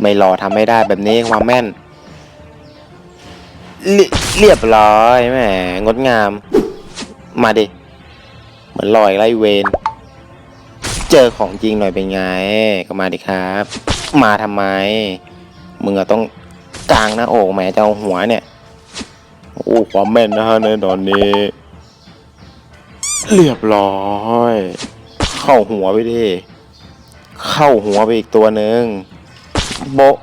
ไม่รอทำไม่ได้แบบนี้ความแม่นเรีเรียบร้อยแหมงดงาม มาดิ เหมือนลอยไล่เวนเจอของจริงหน่อยเป็นไง ก็มาดิครับ มาทำไม มึงอะต้องกลางหน้าอกแหมจะเอาหัวเนี่ย โอ้ความแม่นนะฮะในตอนนี้ เรียบร้อย เข้าหัวไปดิ เข้าหัวไปอีกตัวหนึ่ง โบะ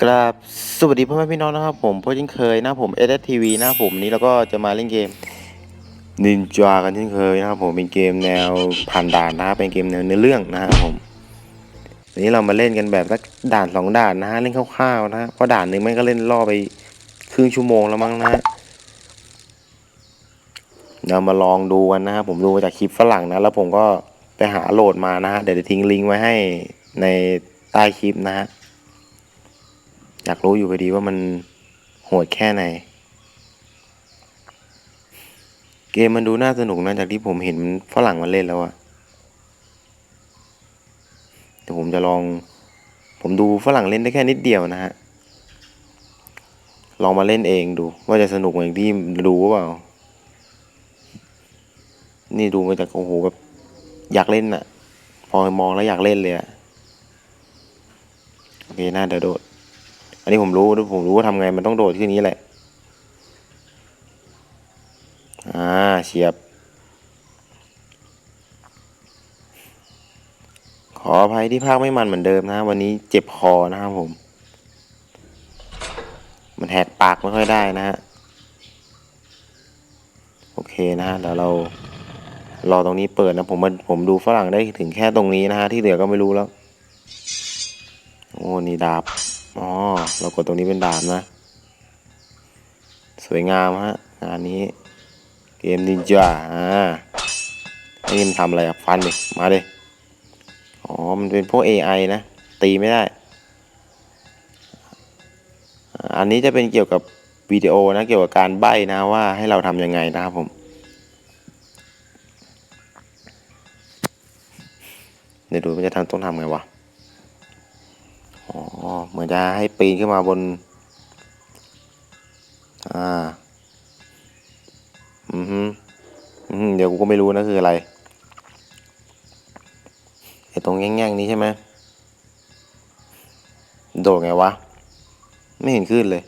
กราบสวัสดีพ่อแม่พี่น้องนะครับ ผมพ่อยิ่งเคยนะผมเอสทีวีนะผมนี้แล้วก็จะมาเล่นเกมนินจากันเช่นเคยนะครับผมเป็นเกมแนวผ่านด่านนะครับเป็นเกมแนวเนื้อเรื่องนะครับผมวันนี้เรามาเล่นกันแบบสักด่านสองด่านนะฮะเล่นคร่าวๆนะฮะเพราะด่านหนึ่งมันก็เล่นล่อไปครึ่งชั่วโมงแล้วมั้งนะฮะ เรามาลองดูกันนะครับผมดูมาจากคลิปฝรั่งนะ แล้วผมก็ไปหาโหลดมานะฮะเดี๋ยวจะทิ้งลิงก์ไว้ให้ในใต้คลิปนะฮะอยากรู้อยู่พอดีว่ามันโหดแค่ไหน เกมมันดูน่าสนุกนะจากที่ผมเห็นฝรั่งมันเล่นแล้วอะเดี๋ยวผมจะลอง ผมดูฝรั่งเล่นได้แค่นิดเดียวนะฮะลองมาเล่นเองดู ว่าจะสนุกเหมือนที่ดูหรือเปล่า นี่ดูมาจากโอ้โหแบบอยากเล่นอะพอมองแล้วอยากเล่นเลยอะโอเคน่าเดี๋ยวโดด อันนี้ผมรู้ผมรู้ว่าทำไงมันต้องโดดที่นี้แหละ อ่าเฉียบ ขออภัยที่ภาคไม่มันเหมือนเดิมนะ วันนี้เจ็บคอนะครับผม มันแหกปากไม่ค่อยได้นะฮะ โอเคนะฮะเดี๋ยวเรา รอตรงนี้เปิดนะผมมันผมดูฝรั่งได้ถึงแค่ตรงนี้นะฮะที่เหลือก็ไม่รู้แล้ว โอ้นี่ดาบอ๋อเรากดตรงนี้เป็นดาบนะ สวยงามฮะงานนี้ เกมนินจาอ่าไอ้นี่มันทำอะไรอะฟันดิมาดิอ๋อมันเป็นพวก AI นะ ตีไม่ได้ อันนี้จะเป็นเกี่ยวกับวิดีโอนะ เกี่ยวกับการใบ้นะว่าให้เราทำยังไงนะครับผม เดี๋ยวดูมันจะทำต้องทำไงวะ อ๋อ เหมือนจะให้ปีนขึ้นมาบน อ่า อือฮึอืมเดี๋ยวกูก็ไม่รู้นะคืออะไร ไอ้ตรงแง่งๆนี้ใช่ไหม โดดไงวะ ไม่เห็นขึ้นเลย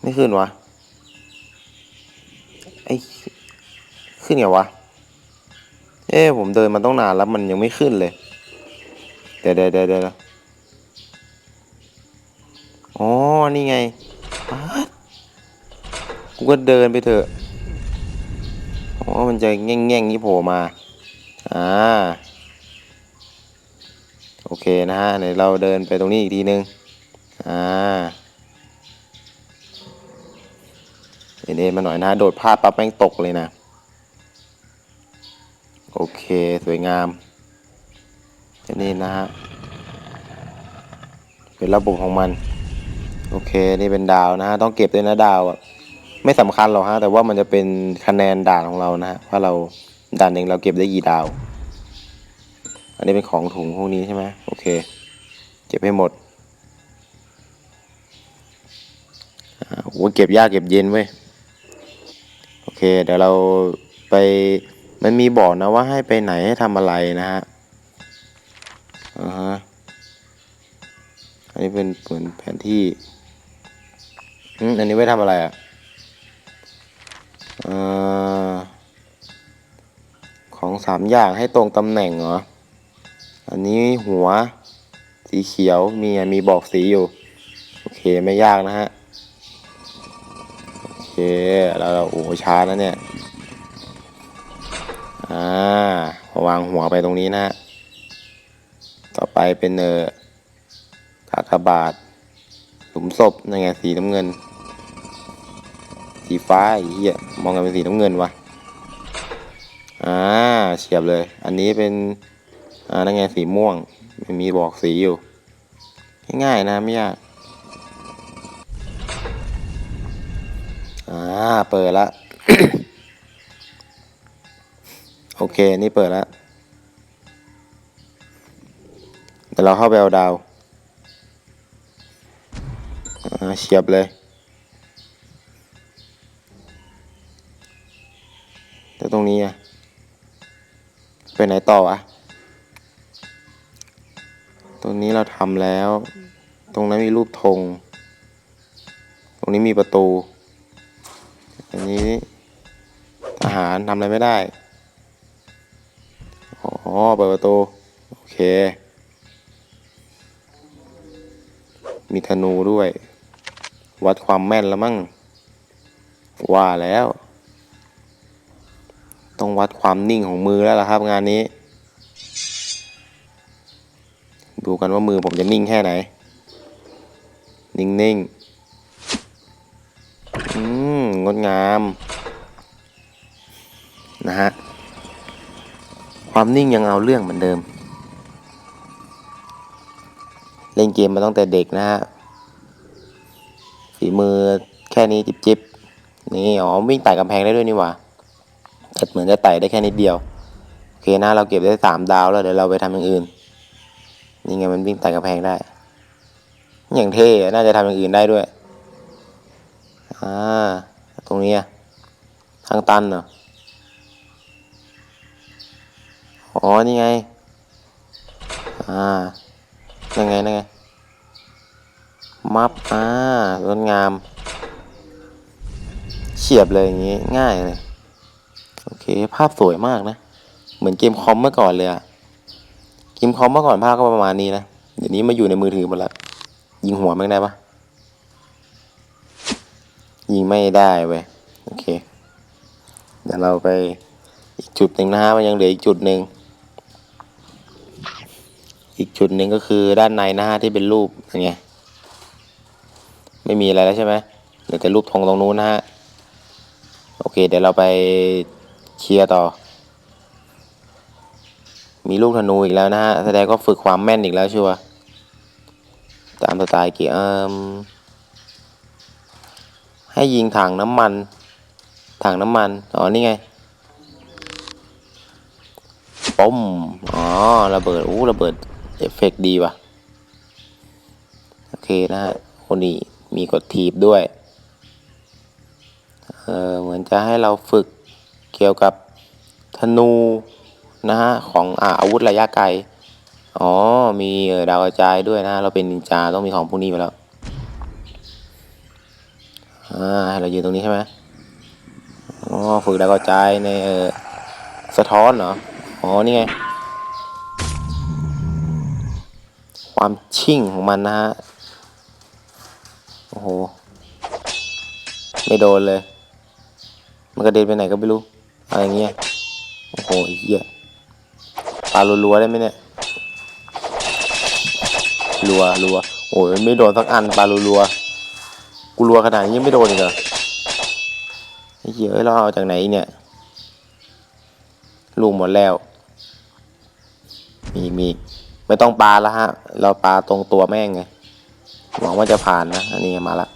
ไม่ขึ้นวะ ไอ้ ขึ้นไงวะ เอ้ผมเดินมาต้องนานแล้วมันยังไม่ขึ้นเลยเดี๋ยวเดี๋ยวเดี๋ยวเดี๋ยวอ๋อ นี่ไงกูก็เดินไปเถอะ อ๋อ มันจะแง่งแง่งนี้โผล่มา อ่า โอเคนะฮะเดี๋ยวเราเดินไปตรงนี้อีกทีนึง อ่าเอ็นเอ็นมาหน่อยนะ โดดพลาดปั๊บแม่งตกเลยนะอเค สวยงามจะนี่นะฮะเป็นระบบของมัน โอเคนี่เป็นดาวนะฮะต้องเก็บด้วยนะดาวอะไม่สำคัญหรอกฮะแต่ว่ามันจะเป็นคะแนนด่านของเรานะฮะว่าเราด่านหนึ่งเราเก็บได้กี่ดาว อันนี้เป็นของถุงพวกนี้ใช่ไหมโอเค เก็บให้หมดอ่าโหเก็บยากเก็บเย็นเว้ย โอเค เดี๋ยวเราไป มันมีบอกนะว่าให้ไปไหนให้ทำอะไรนะฮะอ่าฮะอันนี้เป็นเหมือนแผนที่อืมอันนี้ไว้ทำอะไรอะอ่าของสามอย่างให้ตรงตำแหน่งเหรอ อันนี้หัวสีเขียวมีอะมีบอกสีอยู่ โอเคไม่ยากนะฮะ โอเค แล้วเราโอ้โหช้านะเนี่ย อ่าวางหัวไปตรงนี้นะฮะต่อไปเป็นเออกากบาทหลุมศพนั่ไงสีน้ำเงิน สีฟ้าไอ้เหี้ยมองกันเป็นสีน้ำเงินวะอ่าเฉียบเลย อันนี้เป็นอ่านั่นไงสีม่วงมมีบอกสีอยู่ ง่ายๆนะไม่ยากอ่าเปิดละ โอเค นี่เปิดแล้วเดี๋ยวเราเข้าไปเอาดาวเฉียบเลยแล้วตรงนี้อะไปไหนต่อวะ ตรงนี้เราทำแล้ว ตรงนั้นมีรูปธง ตรงนี้มีประตู อันนี้ทหารทำอะไรไม่ได้ อ๋อเปิดประตู โอเค มีธนูด้วย วัดความแม่นแล้วมั้งว่าแล้ว ต้องวัดความนิ่งของมือแล้วล่ะครับ งานนี้ ดูกันว่ามือผมจะนิ่งแค่ไหน นิ่งๆ อืม งดงาม ความนิ่งยังเอาเรื่องเหมือนเดิม เล่นเกมมาตั้งแต่เด็กนะฮะฝีมือแค่นี้จิบๆนี่อ๋อวิ่งไต่กำแพงได้ด้วยนี่หว่าแต่เหมือนจะไต่ได้แค่นิดเดียวโอเคนะเราเก็บได้สามดาวแล้วเดี๋ยวเราไปทำอย่างอื่นนี่ไงมันวิ่งไต่กำแพงได้ อย่างเท่น่าจะทำอย่างอื่นได้ด้วยอ่าตรงนี้ทางตันเหรอ อ๋อ นี่ไง อ่านั่นไงนั่นไง มับ อ่างดงาม เฉียบเลยอย่างงี้ ง่ายเลย โอเค ภาพสวยมากนะ เหมือนเกมคอมเมื่อก่อนเลยอะเกมคอมเมื่อก่อนภาพก็ประมาณนี้นะ เดี๋ยวนี้มาอยู่ในมือถือหมดล้วยิงหัวแม่งได้ปะยิงไม่ได้เว้ย โอเค เดี๋ยวเราไปอีกจุดหนึ่งนะฮะ มันยังเหลืออีกจุดหนึ่ง อีกจุดหนึ่งก็คือด้านในนะฮะที่เป็นรูปอย่างเงี้ยไม่มีอะไรแล้วใช่ไหมเหลือแต่รูปธงตรงนู้นนะฮะโอเค เดี๋ยวเราไปเคลียร์ต่อ มีลูกธนูอีกแล้วนะฮะแสดงก็ฝึกความแม่นอีกแล้วชัวตามสไตล์เกียร์มให้ยิงถังน้ำมันถังน้ำมัน อ๋อ นี่ไงป้มอ๋อ ระเบิด อู้ ระเบิด เอฟเฟกต์ดีว่ะ โอเคนะฮะคนนี้มีกดทีบด้วย เออเหมือนจะให้เราฝึกเกี่ยวกับธนูนะฮะของอาอาวุธระยะไกล อ๋อ มีดาวกระจายด้วยนะ เราเป็นนินจาต้องมีของพวกนี้ไปแล้ว อ่าให้เรายืนตรงนี้ใช่ไหมอ๋อฝึกดาวกระจายในเออสะท้อนเหรอ อ๋อ นี่ไง ความชิ่งของมันนะฮะ โอ้โห ไม่โดนเลย มันกระเด็นไปไหนก็ไม่รู้ อะไรเงี้ย โอ้โหเหี้ยปลารัวๆได้ไหมเนี่ยรัวรัวโอ้ยไม่โดนสักอันปลารัวๆกูรัวขนาดนี้ยังไม่โดนอีกเหรอไอ้เหี้ยเอ้ยเราเอาจากไหนเนี่ยลูกหมดแล้ว มีมี ไม่ต้องปลาแล้วฮะ เราปลาตรงตัวแม่งไง หวังว่าจะผ่านนะ อันนี้มาละ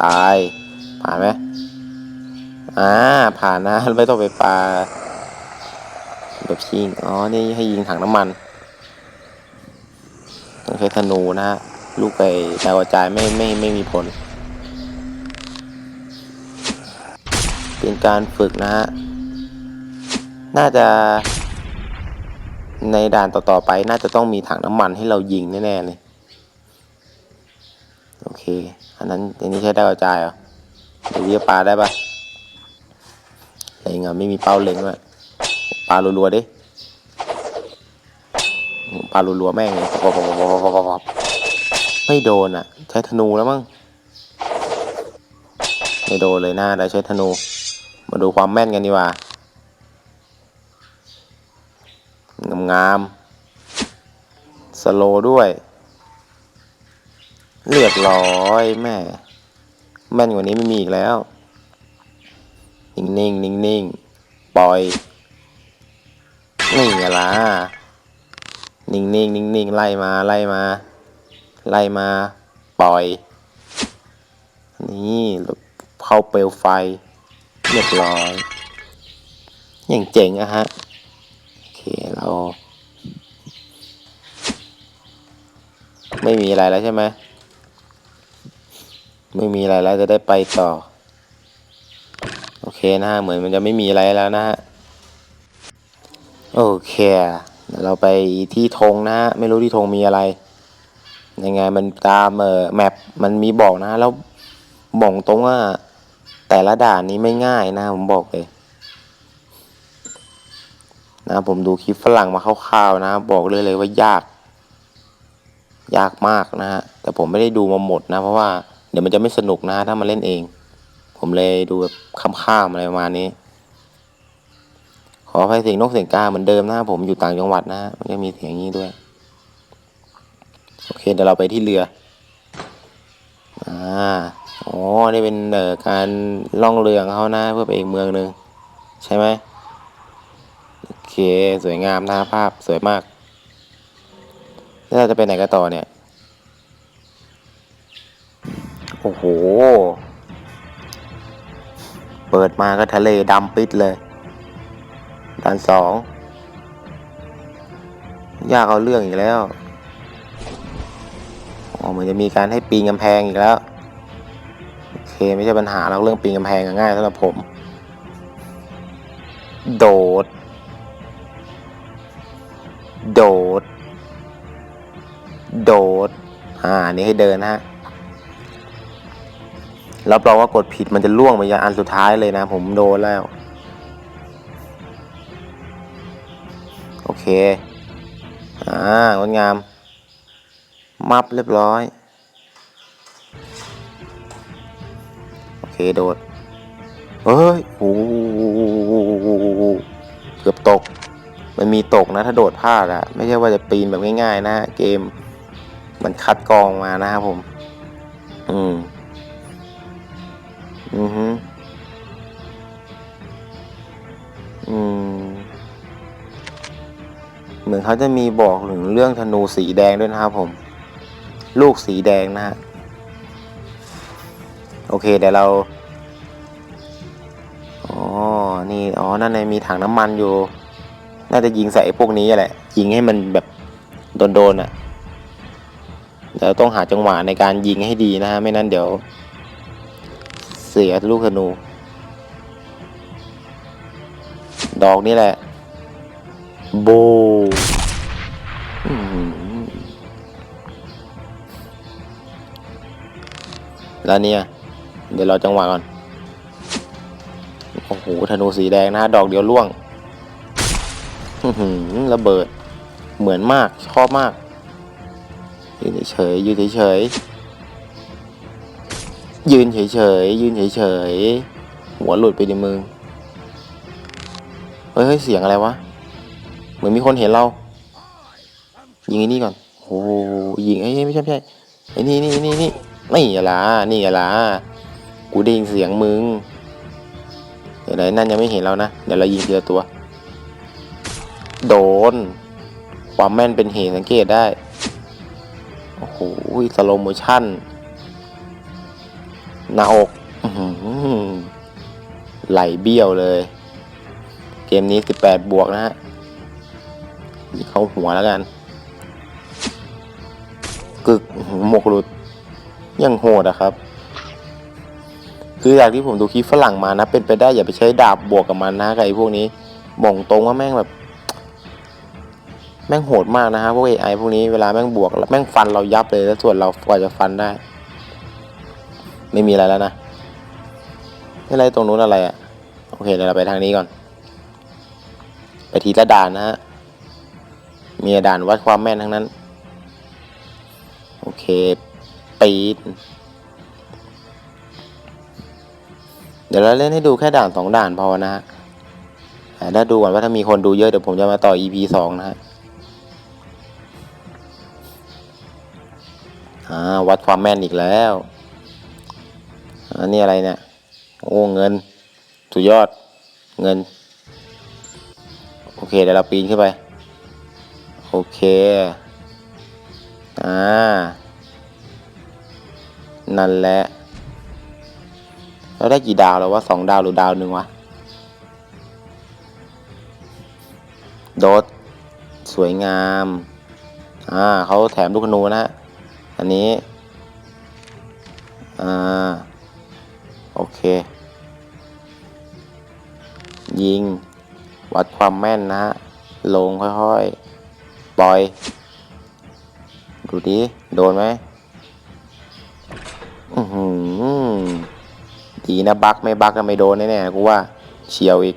ตาย ผ่านไหมอ่า ผ่านนะ ไม่ต้องไปปลา แบบชิง อ๋อ นี่ให้ยิงถังน้ำมัน ต้องใช้ธนูนะฮะ ลูกไปดาวกระจายไม่ไม่ไม่มีผล เป็นการฝึกนะฮะ น่าจะ ในด่านต่อๆไปน่าจะต้องมีถังน้ำมันให้เรายิงแน่ๆเลย โอเค อันนั้นอันนี้ใช้ไดาวกระจายเหรอเดี๋ยวเรียปลาได้ปะเล็งอะไม่มีเป้าเล็งด้วยปลารัวๆดิปลารัวๆแม่งเลยปบไม่โดนอะ ใช้ธนูแล้วมั้งไม่โดนเลยหน้าได้ใช้ธนู มาดูความแม่นกันดีกว่า งาม สโลด้วย เรียบร้อยแม่ แม่นกว่านี้ไม่มีอีกแล้ว นิ่งนิ่งนิ่งนิ่งปล่อย นี่ไงล่ะ นิ่งนิ่งนิ่งนิ่งไล่มาไล่มา ไล่มา ปล่อย นี่เข้าเปลวไฟ เรียบร้อยอย่างเจ๋งอะฮะ โอเค เรา ไม่มีอะไรแล้วใช่ไหมไม่มีอะไรแล้วจะได้ไปต่อ โอเคนะฮะเหมือนมันจะไม่มีอะไรแล้วนะฮะโอเคเราไปที่ธงนะฮะไม่รู้ที่ธงมีอะไรยังไงมันตามเอ่อแมปมันมีบอกนะแล้วบอกตรงว่า แต่ละด่านนี้ไม่ง่ายนะผมบอกเลยนะผมดูคลิปฝรั่งมาคร่าวๆนะ บอกเลยเลยว่ายาก ยากมากนะฮะแต่ผมไม่ได้ดูมาหมดนะ เพราะว่าเดี๋ยวมันจะไม่สนุกนะถ้ามาเล่นเอง ผมเลยดูแบบข้ามๆอะไรประมาณนี้ ขออภัยเสียงนกเสียงกาเหมือนเดิมนะผมอยู่ต่างจังหวัดนะ มันก็มีเสียงอย่างนี้ด้วย โอเคเดี๋ยวเราไปที่เรืออ่าอ๋อนี่เป็นเอ่อการล่องเรือของเขานะเพื่อไปอีกเมืองหนึ่งใช่ไหมโอเคสวยงามนะภาพสวยมาก แล้วเราจะไปไหนกันต่อเนี่ย โอ้โห เปิดมาก็ทะเลดำปิดเลยด่านสองยากเอาเรื่องอีกแล้ว อ๋อเหมือนจะมีการให้ปีนกำแพงอีกแล้ว โอเคไม่ใช่ปัญหาเราเรื่องปีนกำแพงง่ายสำหรับผม โดด โดด โดด อ่านนี้ให้เดินนะฮะรับรองว่ากดผิดมันจะล่วงไปยังอันสุดท้ายเลยนะ ผมโดนแล้ว โอเค อ่างดงาม มับเรียบร้อย โอเคโดดเฮ้ยโอ้โหเกือบตก มันมีตกนะถ้าโดดพลาดอะไม่ใช่ว่าจะปีนแบบง่ายๆนะเกม มันคัดกรองมานะครับผม อืม อือฮึอืม เหมือนเขาจะมีบอกถึงเรื่องธนูสีแดงด้วยนะครับผม ลูกสีแดงนะฮะ โอเคเดี๋ยวเรา อ๋อ นี่ อ๋อ นั่นในมีถังน้ำมันอยู่ น่าจะยิงใส่พวกนี้แหละ ยิงให้มันแบบโดนๆอะ ดี๋ยวต้องหาจังหวะในการยิงให้ดีนะฮะไม่นั้นเดี๋ยว เสียลูกธนู ดอกนี่แหละ โบแล้วเนี่ย เดี๋ยวราจังหวะก่อน โอ้โหธนูสีแดงนะดอกเดียวล่วงระเบิดเหมือนมาก ชอบมาก ยืนเฉยยืนเฉยยืนเฉยๆยืนเฉยๆหัวหลุดไปในมือเฮ้ยเฮ้ยเสียงอะไรวะ เหมือนมีคนเห็นเรา ยิงไอ้นี่ก่อนโอ้โหยิงไอ้ยไม่ใช่ไม่ใช่ไอ้นี่นี่นี่นี่นี่อะล่ะนี่อะล่ะกูได้ยินเสียงมึงเดี๋ยวไหนนั่นยังไม่เห็นเรานะ เดี๋ยวเรายิงทีละตัว โดน ความแม่นเป็นเหตุสังเกตได้ โอ้โหสโลโมชั่น หน้าอกอไหลเบี้ยวเลย เกมนี้ 18 บวกนะฮะเข้าหัวแล้วกัน กึกหมกหลุด ยังโหดอะครับ คือจากที่ผมดูคลิปฝรั่งมานะ เป็นไปได้อย่าไปใช้ดาบบวกกับมันนะไอ้พวกนี้บ่งตรงว่าแม่งแบบ แม่งโหดมากนะฮะพวก AI พวกนี้เวลาแม่งบวกแล้วแม่งฟันเรายับเลยแล้วส่วนเรากว่าจะฟันได้ ไม่มีอะไรแล้วนะไม่อะไรตรงนู้นอะไรอะ่ะโอเคเดี๋ยวเราไปทางนี้ก่อน ไปทีละด่านนะฮะมีด่านวัดความแม่นทั้งนั้น โอเคปีดเดี๋ยวเราเล่นให้ดูแค่ด่านสองด่านพอนะฮะแต่ถ้าดูก่อนว่าถ้ามีคนดูเยอะเดี๋ยวผมจะมาต่อ EP สองนะฮะ อ่าวัดความแม่นอีกแล้วอันนี้อะไรเนี่ย โอ้เงิน สุดยอด เงิน โอเคเดี๋ยวเราปีนขึ้นไป โอเค อ่า นั่นแหละ เราได้กี่ดาวแล้ววะสองดาวหรือดาวหนึ่งวะ โดด สวยงาม อ่าเขาแถมลูกนูนะฮะ อันนี้ อ่า โอเค ยิง วัดความแม่นนะฮะ ลงค่อยๆ ปล่อย ดูดิ โดนไหมอือหือดีนะบักไม่บักก็ไม่โดนแน่ๆกูว่าเฉียวอีก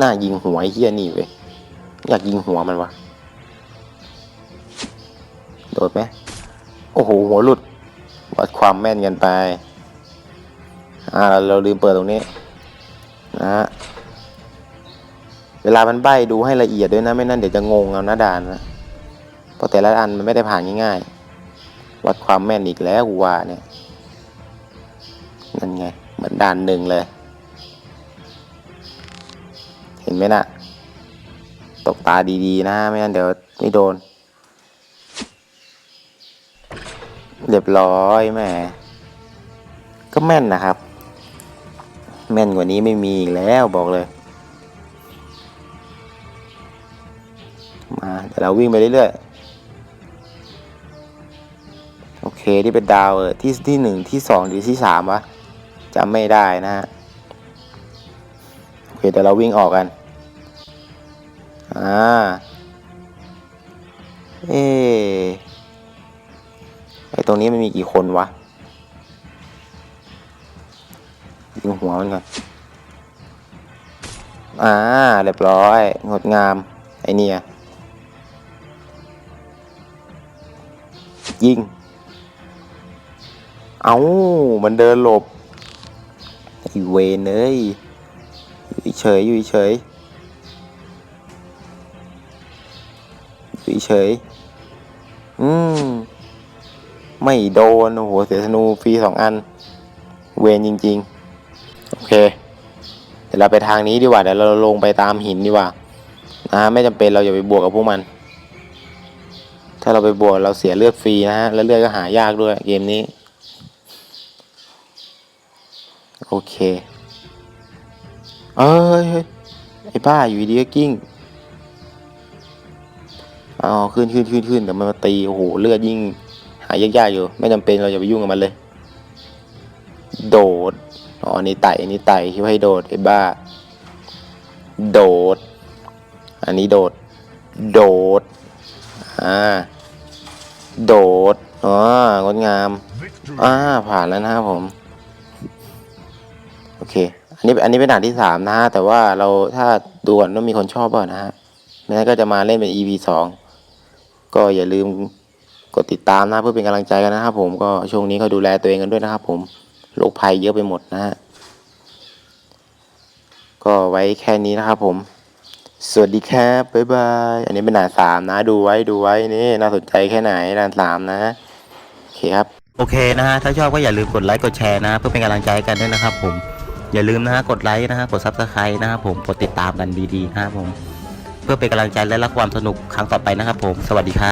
น่ายิงหัวไอ้เฮียนี่เว้ย อยากยิงหัวมันวะ โดดไหมโอ้โหหัวหลุด วัดความแม่นกันไป อ่า เราลืมเปิดตรงนี้ นะฮะ เวลามันใบ้ดูให้ละเอียดด้วยนะ ไม่นั่นเดี๋ยวจะงงเอาหนะด่านนะ เพราะแต่ละอันมันไม่ได้ผ่านง่ายๆ วัดความแม่นอีกแล้วว่าเนี่ย นั่นไง เหมือนด่านหนึ่งเลย เห็นไหมน่ะ ตกตาดีๆ นะ ไม่งั้นเดี๋ยวไม่โดน เรียบร้อยแม่ก็แม่นนะครับ แม่นกว่านี้ไม่มีอีกแล้วบอกเลย มาเดี๋ยวเราวิ่งไปเรื่อยๆ โอเคที่เป็นดาวเออที่ที่หนึ่งที่สองหรือที่สามวะจำไม่ได้นะฮะโอเคเดี๋ยวเราวิ่งออกกัน อ่า เอ๊ รงนี้มันมีกี่คนวะยิงหัวมันก่อนอ่าเรียบร้อยงดงาม ไอเนี่ยยิง เอามันเดินหลบไอเวนเอ้ยอยู่เฉยอยู่เฉยอยู่เฉยอืม ไม่โดน โอ้โห เสียธนูฟรีสองอัน เวนจริง ๆ โอเค เดี๋ยวเราไปทางนี้ดีกว่า เดี๋ยวเราลงไปตามหินดีกว่านะฮะไม่จำเป็นเราอย่าไปบวกกับพวกมัน ถ้าเราไปบวกเราเสียเลือดฟรีนะฮะ แล้วเลือดก็หายากด้วยเกมนี้ โอเค เอ้ยเฮ้ยไอ้บ้าอยู่ดีก็กิ้งอ๋อขึ้นขึ้นขึ้นขึ้นแต่มันมาตี โอ้โห เลือดยิ่งายากๆอยู่ ไม่จำเป็นเราอย่าไปยุ่งกับมันเลย โดดอ๋ออันนี้ไต่อันนี้ไต่คิดว่าให้โดดไอ้บ้า โดด อันนี้โดด โดดอ่าโดดอ๋องดงามอ่าผ่านแล้วนะครับผม โอเค อันนี้อันนี้เป็นด่านที่สามนะฮะแต่ว่าเราถ้าดูก่อนว่ามีคนชอบเปล่านะฮะไม่งั้นก็จะมาเล่นเป็น EP สองก็อย่าลืม กดติดตามนะเพื่อเป็นกำลังใจกันนะครับผมก็ช่วงนี้ก็ดูแลตัวเองกันด้วยนะครับ ผมโรคภัยเยอะไปหมดนะฮะก็ไว้แค่นี้นะครับผม สวัสดีครับบ๊ายบายอันนี้เป็นด่านสามนะ ดูไว้ดูไว้นี่น่าสนใจแค่ไหนด่านสามนะโอเคครับโอเคนะฮะถ้าชอบก็อย่าลืมกดไลค์กดแชร์นะ เพื่อเป็นกำลังใจกันด้วยนะครับ ผมอย่าลืมนะฮะกดไลค์นะฮะกดซับสไครต์นะครับผมกดติดตามกันดีๆนะครับผม เพื่อเป็นกำลังใจและรับความสนุกครั้งต่อไปนะครับผม สวัสดีครับ